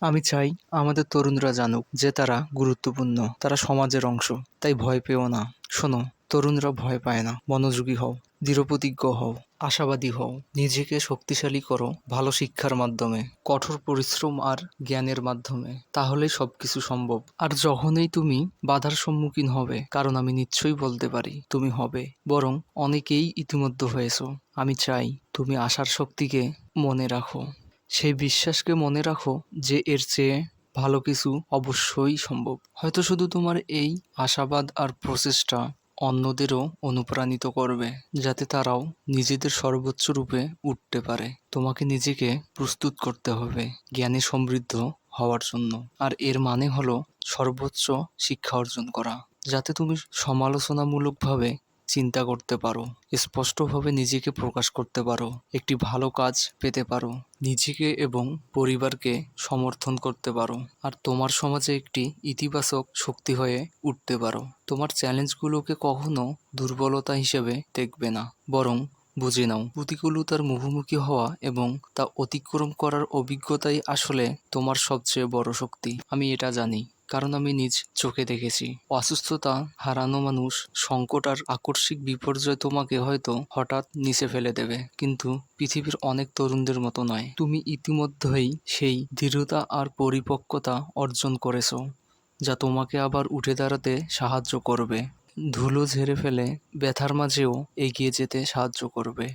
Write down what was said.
আমি চাই আমাদের তরুণরা জানুক যে তারা গুরুত্বপূর্ণ, তারা সমাজের অংশ, তাই ভয় পেও না। শোনো, তরুণরা ভয় পায় না। মনোযোগী হও, দৃঢ়প্রতিজ্ঞ হও, আশাবাদী হও। নিজেকে শক্তিশালী করো ভালো শিক্ষার মাধ্যমে, কঠোর পরিশ্রম আর জ্ঞানের মাধ্যমে, তাহলেই সবকিছু সম্ভব। আর যখনই তুমি বাধার সম্মুখীন হবে, কারণ আমি নিশ্চয়ই বলতে পারি, তুমি হবে। বরং অনেকেই ইতিমধ্যে হয়েছ। আমি চাই তুমি আশার শক্তিকে মনে রাখো। সেই বিশ্বাসকে মনে রাখো যে এর চেয়ে ভালো কিছু অবশ্যই সম্ভব। হয়তো শুধু তোমার এই আশাবাদ আর প্রচেষ্টা অন্যদেরও অনুপ্রাণিত করবে, যাতে তারাও নিজেদের সর্বোচ্চ রূপে উঠতে পারে। তোমাকে নিজেকে প্রস্তুত করতে হবে জ্ঞানে সমৃদ্ধ হওয়ার জন্য। আর এর মানে হলো সর্বোচ্চ শিক্ষা অর্জন করা, যাতে তুমি সমালোচনামূলকভাবে চিন্তা করতে পারো, স্পষ্টভাবে নিজেকে প্রকাশ করতে পারো, একটি ভালো কাজ পেতে পারো, নিজেকে এবং পরিবারকে সমর্থন করতে পারো, আর তোমার সমাজে একটি ইতিবাচক শক্তি হয়ে উঠতে পারো। তোমার চ্যালেঞ্জগুলোকে কখনো দুর্বলতা হিসেবে দেখবে না, বরং বুঝে নাও, প্রতিকূলতার মুখোমুখি হওয়া এবং তা অতিক্রম করার অভিজ্ঞতাই আসলে তোমার সবচেয়ে বড় শক্তি। আমি এটা জানি। কারণ আমি নিজ চোখে দেখেছি। অসুস্থতা, হারানো মানুষ, সংকট আর আকস্মিক বিপর্যয় তোমাকে হয়তো হঠাৎ নিচে ফেলে দেবে। কিন্তু পৃথিবীর অনেক তরুণদের মতো নয়। তুমি ইতিমধ্যেই সেই দৃঢ়তা আর পরিপক্কতা অর্জন করেছ, যা তোমাকে আবার উঠে দাঁড়াতে সাহায্য করবে। ধুলো ঝেড়ে ফেলে ব্যথার মাঝেও এগিয়ে যেতে সাহায্য করবে।